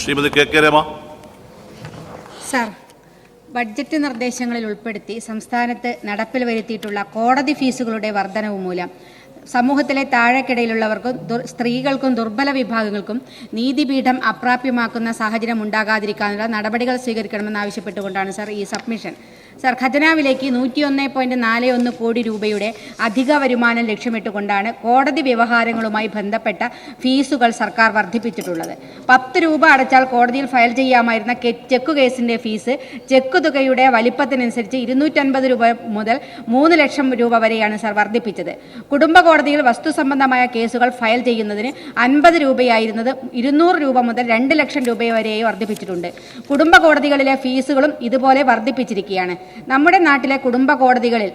Shrimati K K Rama. Sir budget നിർദ്ദേശങ്ങളിൽ ഉൾപ്പെടുത്തി സംസ്ഥാനത്ത് നടപ്പിൽ വരുത്തിയിട്ടുള്ള കോടതി ഫീസുകളുടെ വർധനവ് മൂലം സമൂഹത്തിലെ താഴെക്കിടയിലുള്ളവർക്കും സ്ത്രീകൾക്കും ദുർബല വിഭാഗങ്ങൾക്കും നീതിപീഠം അപ്രാപ്യമാക്കുന്ന സാഹചര്യം ഉണ്ടാകാതിരിക്കാനുള്ള നടപടികൾ സ്വീകരിക്കണമെന്ന് ആവശ്യപ്പെട്ടുകൊണ്ടാണ് സാർ ഈ സബ്മിഷൻ. സാർ ഖജനാവിലേക്ക് നൂറ്റിയൊന്ന് പോയിന്റ് നാല് ഒന്ന് കോടി രൂപയുടെ അധിക വരുമാനം ലക്ഷ്യമിട്ടുകൊണ്ടാണ് കോടതി വ്യവഹാരങ്ങളുമായി ബന്ധപ്പെട്ട ഫീസുകൾ സർക്കാർ വർദ്ധിപ്പിച്ചിട്ടുള്ളത്. പത്ത് രൂപ അടച്ചാൽ കോടതിയിൽ ഫയൽ ചെയ്യാമായിരുന്ന ചെക്ക് കേസിന്റെ ഫീസ് ചെക്ക് തുകയുടെ വലിപ്പത്തിനനുസരിച്ച് ഇരുന്നൂറ്റൻപത് രൂപ മുതൽ മൂന്ന് ലക്ഷം രൂപ വരെയാണ് സാർ വർദ്ധിപ്പിച്ചത്. കുടുംബ കോടതിയിൽ വസ്തു സംബന്ധമായ കേസുകൾ ഫയൽ ചെയ്യുന്നതിന് അൻപത് രൂപയായിരുന്നത് ഇരുന്നൂറ് രൂപ മുതൽ രണ്ട് ലക്ഷം രൂപ വരെയായി വർദ്ധിപ്പിച്ചിട്ടുണ്ട്. കുടുംബ കോടതികളിലെ ഫീസുകളും ഇതുപോലെ വർദ്ധിപ്പിച്ചിരിക്കുകയാണ്. നമ്മുടെ നാട്ടിലെ കുടുംബ കോടതികളിൽ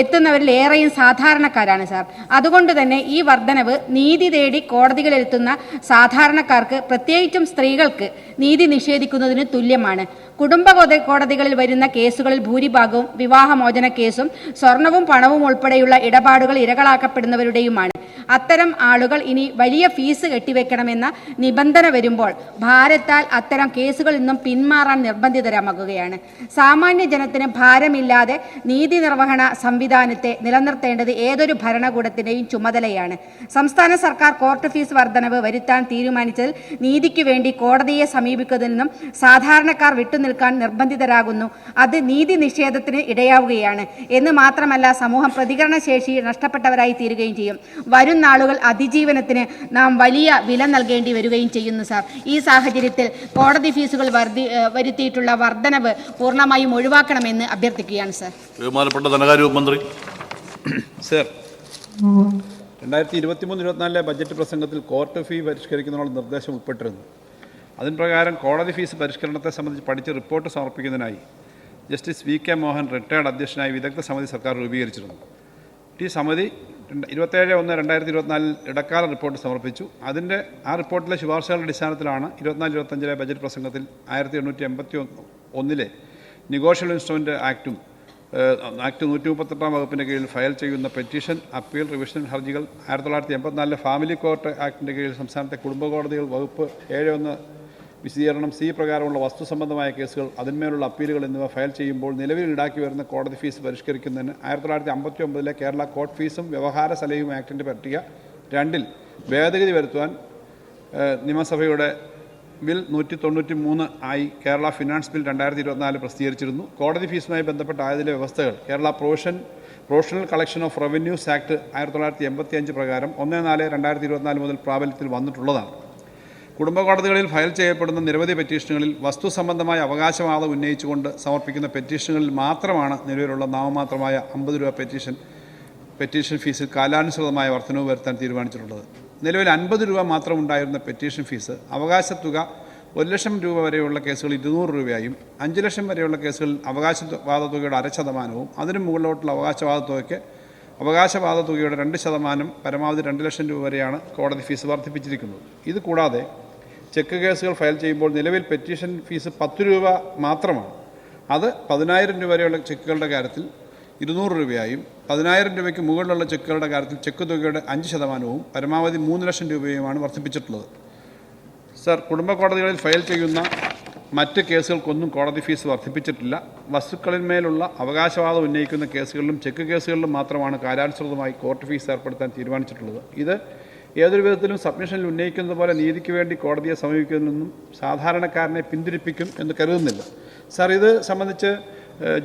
എത്തുന്നവരിൽ ഏറെയും സാധാരണക്കാരാണ് സാർ. അതുകൊണ്ട് തന്നെ ഈ വർധനവ് നീതി തേടി കോടതികളിലെത്തുന്ന സാധാരണക്കാർക്ക് പ്രത്യേകിച്ചും സ്ത്രീകൾക്ക് നീതി നിഷേധിക്കുന്നതിന് തുല്യമാണ്. കുടുംബ കോടതികളിൽ വരുന്ന കേസുകളിൽ ഭൂരിഭാഗവും വിവാഹമോചന കേസും സ്വർണവും പണവും ഉൾപ്പെടെയുള്ള ഇടപാടുകൾ ഇരകളാക്കപ്പെടുന്നവരുടെയുമാണ്. അത്തരം ആളുകൾ ഇനി വലിയ ഫീസ് കെട്ടിവെക്കണമെന്ന നിബന്ധന വരുമ്പോൾ ഭാരത്താൽ അത്തരം കേസുകളിൽ നിന്നും പിന്മാറാൻ നിർബന്ധിതരാകുകയാണ് സാമാന്യ ജനത്തിന് ഭാരമില്ലാതെ നീതി നിർവഹണ സംവിധാനത്തെ നിലനിർത്തേണ്ടത് ഏതൊരു ഭരണകൂടത്തിന്റെയും ചുമതലയാണ്. സംസ്ഥാന സർക്കാർ കോർട്ട് ഫീസ് വർധനവ് വരുത്താൻ തീരുമാനിച്ചതിൽ നീതിക്ക് വേണ്ടി കോടതിയെ സമീപിക്കുന്നതിൽ നിന്നും സാധാരണക്കാർ വിട്ടുനിൽക്കാൻ നിർബന്ധിതരാകുന്നു. അത് നീതി നിഷേധത്തിന് ഇടയാവുകയാണ്. എന്ന് മാത്രമല്ല സമൂഹം പ്രതികരണശേഷി നഷ്ടപ്പെട്ടവരായി തീരുകയും ചെയ്യും. വരും നാളുകൾ അതിജീവനത്തിന് നാം വലിയ വില നൽകേണ്ടി വരികയും ചെയ്യുന്നു സാർ. ഈ സാഹചര്യത്തിൽ കോടതി ഫീസുകൾ വർദ്ധി ഏഹ് വരുത്തിയിട്ടുള്ള വർധനവ് പൂർണമായും ഒഴിവാക്കണമെന്ന് അഭ്യർത്ഥിക്കുകയാണ് സാർ. ധനകാര്യ മന്ത്രി സർ രണ്ടായിരത്തി ഇരുപത്തി മൂന്ന് ഇരുപത്തിനാലിലെ ബജറ്റ് പ്രസംഗത്തിൽ കോർട്ട് ഫീ പരിഷ്കരിക്കുന്നതിനുള്ള നിർദ്ദേശം ഉൾപ്പെട്ടിരുന്നു. അതിന് പ്രകാരം കോടതി ഫീസ് പരിഷ്കരണത്തെ സംബന്ധിച്ച് പഠിച്ച് report സമർപ്പിക്കുന്നതിനായി justice V K Mohan retired അധ്യക്ഷനായി വിദഗ്ധ സമിതി സർക്കാർ രൂപീകരിച്ചിരുന്നു. ഈ സമിതി ഇരുപത്തേഴ് ഒന്ന് രണ്ടായിരത്തി ഇരുപത്തിനാലിൽ ഇടക്കാല റിപ്പോർട്ട് സമർപ്പിച്ചു. അതിന്റെ ആ റിപ്പോർട്ടിലെ ശുപാർശകളുടെ അടിസ്ഥാനത്തിലാണ് ഇരുപത്തിനാല് ഇരുപത്തഞ്ചിലെ ബജറ്റ് പ്രസംഗത്തിൽ ആയിരത്തി എണ്ണൂറ്റി എൺപത്തി ഒന്ന് ഒന്നിലെ നിഗോഷ്യൽ ഇൻസ്ട്രുമെന്റ് ആക്റ്റും ആക്ട് നൂറ്റി മുപ്പത്തെട്ടാം വകുപ്പിന്റെ കീഴിൽ ഫയൽ ചെയ്യുന്ന പെറ്റീഷൻ അപ്പീൽ റിവിഷൻ ഹർജികൾ ആയിരത്തി തൊള്ളായിരത്തി എൺപത്തിനാലിലെ ഫാമിലി കോർട്ട് ആക്ടിന്റെ കീഴിൽ സംസ്ഥാനത്തെ കുടുംബ കോടതികൾ വകുപ്പ് ഏഴ് ഒന്ന് വിശദീകരണം സി പ്രകാരമുള്ള വസ്തു സംബന്ധമായ കേസുകൾ അതിന്മേലുള്ള അപ്പീലുകൾ എന്നിവ ഫയൽ ചെയ്യുമ്പോൾ നിലവിൽ ഈടാക്കി വരുന്ന കോടതി ഫീസ് പരിഷ്കരിക്കുന്നതിന് ആയിരത്തി തൊള്ളായിരത്തി അമ്പത്തി ഒമ്പതിലെ കേരള കോർട്ട് ഫീസും വ്യവഹാര സലയും ആക്ടിന്റെ പട്ടിക രണ്ടിൽ ഭേദഗതി വരുത്തുവാൻ നിയമസഭയുടെ ബിൽ നൂറ്റി തൊണ്ണൂറ്റി മൂന്ന് ആയി കേരള ഫിനാൻസ് ബിൽ രണ്ടായിരത്തി ഇരുപത്തിനാല് പ്രസിദ്ധീകരിച്ചിരുന്നു. കോടതി ഫീസുമായി ബന്ധപ്പെട്ട ആയതിലെ വ്യവസ്ഥകൾ Kerala provision professional collection of revenues act ആയിരത്തി തൊള്ളായിരത്തി എൺപത്തി അഞ്ച് പ്രകാരം ഒന്ന് നാല് രണ്ടായിരത്തി ഇരുപത്തിനാല് മുതൽ പ്രാബല്യത്തിൽ വന്നിട്ടുള്ളതാണ്. കുടുംബ കോടതികളിൽ ഫയൽ ചെയ്യപ്പെടുന്ന നിരവധി പെറ്റീഷനുകളിൽ വസ്തു സംബന്ധമായ അവകാശവാദം ഉന്നയിച്ചുകൊണ്ട് സമർപ്പിക്കുന്ന പെറ്റീഷനുകളിൽ മാത്രമാണ് നിലവിലുള്ള നാമമാത്രമായ അമ്പത് രൂപ പെറ്റീഷൻ പെറ്റീഷൻ ഫീസിൽ കാലാനുസൃതമായ വർധനവ് വരുത്താൻ തീരുമാനിച്ചിട്ടുള്ളത്. നിലവിൽ അൻപത് രൂപ മാത്രം ഉണ്ടായിരുന്ന പെറ്റീഷൻ ഫീസ് അവകാശ തുക ഒരു ലക്ഷം രൂപ വരെയുള്ള കേസുകൾ ഇരുന്നൂറ് രൂപയായും അഞ്ച് ലക്ഷം വരെയുള്ള കേസുകളിൽ അവകാശവാദ തുകയുടെ അര ശതമാനവും അതിനു മുകളിലോട്ടുള്ള അവകാശവാദ തുകയ്ക്ക് അവകാശവാദ തുകയുടെ രണ്ട് ശതമാനം പരമാവധി രണ്ട് ലക്ഷം രൂപ വരെയാണ് കോടതി ഫീസ് വർദ്ധിപ്പിച്ചിരിക്കുന്നത്. ഇത് കൂടാതെ ചെക്ക് കേസുകൾ ഫയൽ ചെയ്യുമ്പോൾ നിലവിൽ പെറ്റീഷൻ ഫീസ് പത്ത് രൂപ മാത്രമാണ്. അത് പതിനായിരം രൂപ വരെയുള്ള ചെക്കുകളുടെ കാര്യത്തിൽ ഇരുന്നൂറ് രൂപയായും പതിനായിരം രൂപയ്ക്ക് മുകളിലുള്ള ചെക്കുകളുടെ കാര്യത്തിൽ ചെക്ക് തുകയുടെ അഞ്ച് ശതമാനവും പരമാവധി മൂന്ന് ലക്ഷം രൂപയുമാണ് വർദ്ധിപ്പിച്ചിട്ടുള്ളത്. സർ കുടുംബ കോടതികളിൽ ഫയൽ ചെയ്യുന്ന മറ്റ് കേസുകൾക്കൊന്നും കോടതി ഫീസ് വർദ്ധിപ്പിച്ചിട്ടില്ല. വസ്തുക്കളിന്മേലുള്ള അവകാശവാദം ഉന്നയിക്കുന്ന കേസുകളിലും ചെക്ക് കേസുകളിലും മാത്രമാണ് കാലാനുസൃതമായി കോർട്ട് ഫീസ് ഏർപ്പെടുത്താൻ തീരുമാനിച്ചിട്ടുള്ളത്. ഇത് ഏതൊരു വിധത്തിലും സബ്മിഷനിൽ ഉന്നയിക്കുന്നത് പോലെ നീതിക്ക് വേണ്ടി കോടതിയെ സമീപിക്കുന്നതിൽ നിന്നും സാധാരണക്കാരനെ പിന്തിരിപ്പിക്കും എന്ന് കരുതുന്നില്ല. സാർ ഇത് സംബന്ധിച്ച്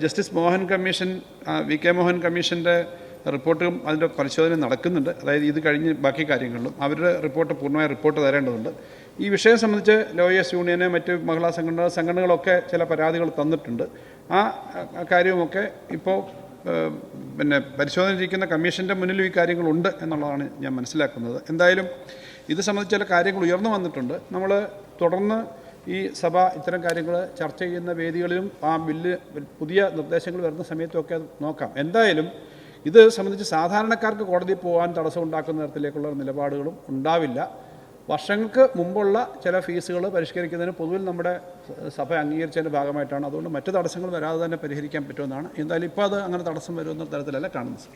justice Mohan commission V K Mohan കമ്മീഷന്റെ റിപ്പോർട്ടും അതിന്റെ പരിശോധന നടക്കുന്നുണ്ട്. അതായത് ഇത് കഴിഞ്ഞ് ബാക്കി കാര്യങ്ങളിലും അവരുടെ റിപ്പോർട്ട് പൂർണമായ റിപ്പോർട്ട് തരേണ്ടതുണ്ട്. ഈ വിഷയം സംബന്ധിച്ച് ലോയേഴ്സ് യൂണിയന് മറ്റ് മഹിളാ സംഘടന സംഘടനകളൊക്കെ ചില പരാതികൾ തന്നിട്ടുണ്ട്. ആ കാര്യവുമൊക്കെ ഇപ്പോൾ പിന്നെ പരിശോധനയിരിക്കുന്ന കമ്മീഷന്റെ മുന്നിൽ ഈ കാര്യങ്ങളുണ്ട് എന്നുള്ളതാണ് ഞാൻ മനസ്സിലാക്കുന്നത്. എന്തായാലും ഇത് സംബന്ധിച്ച് ചില കാര്യങ്ങൾ ഉയർന്നു വന്നിട്ടുണ്ട്. നമ്മൾ തുടർന്ന് ഈ സഭ ഇത്തരം കാര്യങ്ങൾ ചർച്ച ചെയ്യുന്ന വേദികളിലും ആ ബില്ല് പുതിയ നിർദ്ദേശങ്ങൾ വരുന്ന സമയത്തുമൊക്കെ നോക്കാം. എന്തായാലും ഇത് സംബന്ധിച്ച് സാധാരണക്കാർക്ക് കോടതിയിൽ പോകാൻ തടസ്സം ഉണ്ടാക്കുന്ന തരത്തിലേക്കുള്ള നിലപാടുകളും ഉണ്ടാവില്ല. വർഷങ്ങൾക്ക് മുമ്പുള്ള ചില ഫീസുകൾ പരിഷ്കരിക്കുന്നതിന് പൊതുവിൽ നമ്മുടെ സഭ അംഗീകരിച്ചതിന്റെ ഭാഗമായിട്ടാണ്. അതുകൊണ്ട് മറ്റു തടസ്സങ്ങൾ വരാതെ തന്നെ പരിഹരിക്കാൻ പറ്റുമെന്നാണ്. എന്തായാലും ഇപ്പോൾ അത് അങ്ങനെ തടസ്സം വരുമെന്ന തരത്തിലല്ല കാണുന്നത്.